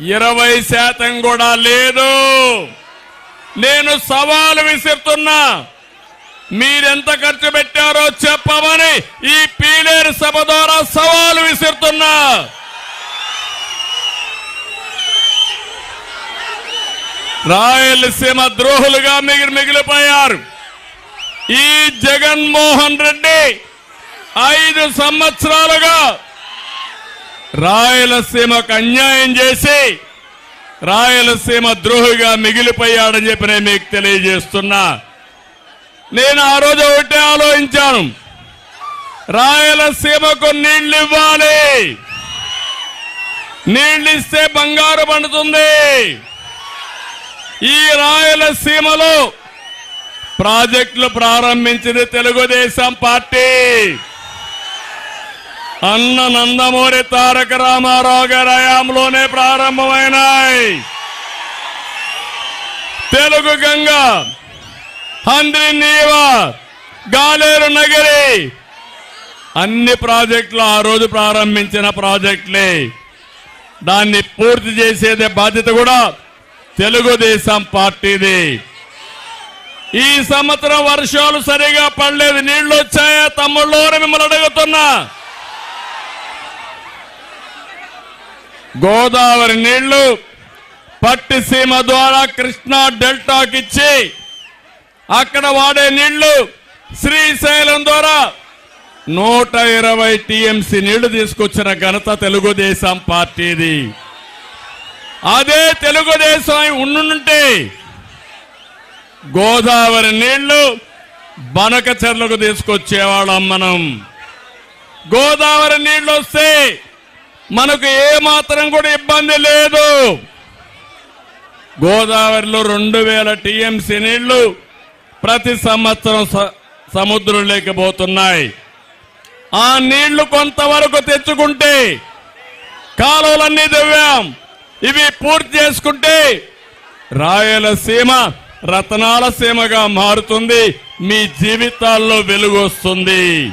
ఇరవై శాతం కూడా లేదు. నేను సవాలు విసురుతున్నా. మీరెంత ఖర్చు పెట్టారో చెప్పమని ఈ పీలేరు సభ ద్వారా సవాలు విసురుతున్నా. రాయలసీమ ద్రోహులుగా మిగిలి మిగిలిపోయారు. ఈ జగన్మోహన్ రెడ్డి ఐదు సంవత్సరాలుగా రాయలసీమకు అన్యాయం చేసి రాయలసీమ ద్రోహిగా మిగిలిపోయాడని చెప్పి నేను మీకు తెలియజేస్తున్నా. నేను ఆ రోజు ఒకటే ఆలోచించాను. రాయలసీమకు నీళ్ళు ఇవ్వాలి. నీళ్ళిస్తే బంగారు పండుతుంది. ఈ రాయలసీమలో ప్రాజెక్టులు ప్రారంభించింది తెలుగుదేశం పార్టీ. అన్న నందమూరి తారక రామారావు గారి హయాంలోనే ప్రారంభమైనాయి. తెలుగు గంగ హంద్రి నీవ గాలేరు నగరి. అన్ని ప్రాజెక్టులు ఆ రోజు ప్రారంభించిన ప్రాజెక్టులే. దాన్ని పూర్తి చేసేదే బాధ్యత కూడా తెలుగుదేశం పార్టీది. ఈ సంవత్సరం వర్షాలు సరిగా పడలేదు నీళ్ళు వచ్చాయా? తమ్ముళ్ళు మిమ్మల్ని అడుగుతున్నా. గోదావరి నీళ్ళు పట్టిసీమ ద్వారా కృష్ణా డెల్టాకిచ్చి అక్కడ వాడే నీళ్ళు శ్రీశైలం ద్వారా నూట ఇరవై టీఎంసీ నీళ్ళు తీసుకొచ్చిన ఘనత తెలుగుదేశం పార్టీది. అదే తెలుగుదేశం ఉండుంటే గోదావరి నీళ్ళు బనక చెర్లకు తీసుకొచ్చేవాళ్ళం మనం. గోదావరి నీళ్ళు వస్తే మనకు ఏ మాత్రం కూడా ఇబ్బంది లేదు. గోదావరిలో రెండు వేల టీఎంసీ నీళ్ళు ప్రతి సంవత్సరం స- సముద్రం లేకపోతున్నాయి ఆ నీళ్ళు కొంతవరకు తెచ్చుకుంటే కాలువలన్నీ దివ్యాం ఇవి పూర్తి చేసుకుంటే రాయలసీమ రతనాల సీమగా మారుతుంది. మీ జీవితాల్లో వెలుగు వస్తుంది